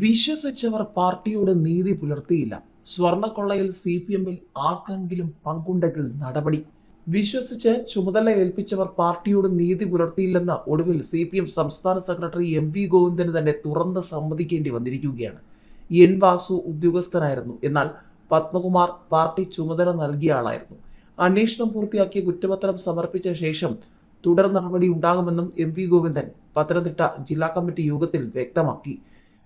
വിശ്വസിച്ചവർ പാർട്ടിയോട് നീതി പുലർത്തിയില്ല. സ്വർണക്കൊള്ളയിൽ C P എമ്മിൽ ആർക്കെങ്കിലും പങ്കുണ്ടെങ്കിൽ നടപടി. വിശ്വസിച്ച് ചുമതല ഏൽപ്പിച്ചവർ പാർട്ടിയോട് നീതി പുലർത്തിയില്ലെന്ന് ഒടുവിൽ സി പി എം സംസ്ഥാന സെക്രട്ടറി എം വി ഗോവിന്ദന് തന്നെ തുറന്ന് സമ്മതിക്കേണ്ടി വന്നിരിക്കുകയാണ്. എൻ വാസു ഉദ്യോഗസ്ഥനായിരുന്നു. എന്നാൽ പത്മകുമാർ പാർട്ടി ചുമതല നൽകിയ ആളായിരുന്നു. അന്വേഷണം പൂർത്തിയാക്കിയ കുറ്റപത്രം സമർപ്പിച്ച ശേഷം തുടർ നടപടി ഉണ്ടാകുമെന്നും എം വി ഗോവിന്ദൻ പത്തനംതിട്ട ജില്ലാ കമ്മിറ്റി യോഗത്തിൽ വ്യക്തമാക്കി.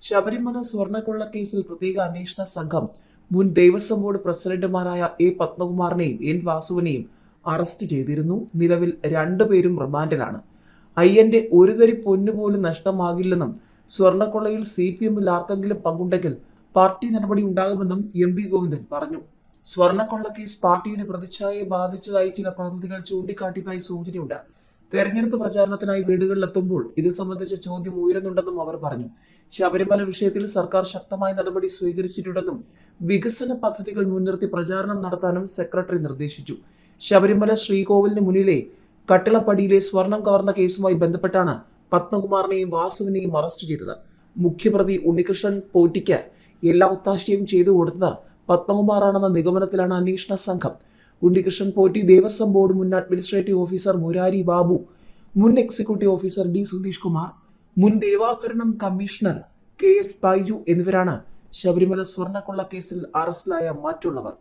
ശബരിമല സ്വർണക്കൊള്ള കേസിൽ പ്രത്യേക അന്വേഷണ സംഘം മുൻ ദേവസ്വം ബോർഡ് പ്രസിഡന്റുമാരായ എ പത്മകുമാറിനെയും എൻ വാസുവിനെയും അറസ്റ്റ് ചെയ്തിരുന്നു. നിലവിൽ രണ്ടുപേരും റിമാൻഡിലാണ്. അയ്യന്റെ ഒരു തരി പൊന്നുപോലും നഷ്ടമാകില്ലെന്നും സ്വർണക്കൊള്ളയിൽ സി പി എമ്മിൽ ആർക്കെങ്കിലും പങ്കുണ്ടെങ്കിൽ പാർട്ടി നടപടി ഉണ്ടാകുമെന്നും എം പി ഗോവിന്ദൻ പറഞ്ഞു. സ്വർണക്കൊള്ള കേസ് പാർട്ടിയുടെ പ്രതിച്ഛായയെ ബാധിച്ചതായി ചില പ്രതിനിധികൾ ചൂണ്ടിക്കാട്ടിയതായി സൂചനയുണ്ട്. തെരഞ്ഞെടുപ്പ് പ്രചാരണത്തിനായി വീടുകളിലെത്തുമ്പോൾ ഇത് സംബന്ധിച്ച ചോദ്യം ഉയരുന്നുണ്ടെന്നും അവർ പറഞ്ഞു. ശബരിമല വിഷയത്തിൽ സർക്കാർ ശക്തമായ നടപടി സ്വീകരിച്ചിട്ടുണ്ടെന്നും വികസന പദ്ധതികൾ മുൻനിർത്തി പ്രചാരണം നടത്താനും സെക്രട്ടറി നിർദ്ദേശിച്ചു. ശബരിമല ശ്രീകോവിലിന് മുന്നിലെ കട്ടിളപ്പടിയിലെ സ്വർണം കവർന്ന കേസുമായി ബന്ധപ്പെട്ടാണ് പത്മകുമാറിനെയും വാസുവിനെയും അറസ്റ്റ് ചെയ്തത്. മുഖ്യപ്രതി ഉണ്ണികൃഷ്ണൻ പോറ്റിക്ക് എല്ലാ ഒത്താശയും ചെയ്തു കൊടുത്തത് പത്മകുമാറാണെന്ന നിഗമനത്തിലാണ് അന്വേഷണ സംഘം. ഉണ്ണികൃഷ്ണൻ പോറ്റി ദേവസ്വം ബോർഡ് മുൻ അഡ്മിനിസ്ട്രേറ്റീവ് ഓഫീസർ മുരാരി ബാബു മുൻ executive officer D Sudheesh Kumar മുൻ ദേവാഭരണം കമ്മീഷണർ കെ എസ് ബൈജു എന്നിവരാണ് ശബരിമല സ്വർണക്കൊള്ള കേസിൽ അറസ്റ്റിലായ മറ്റുള്ളവർ.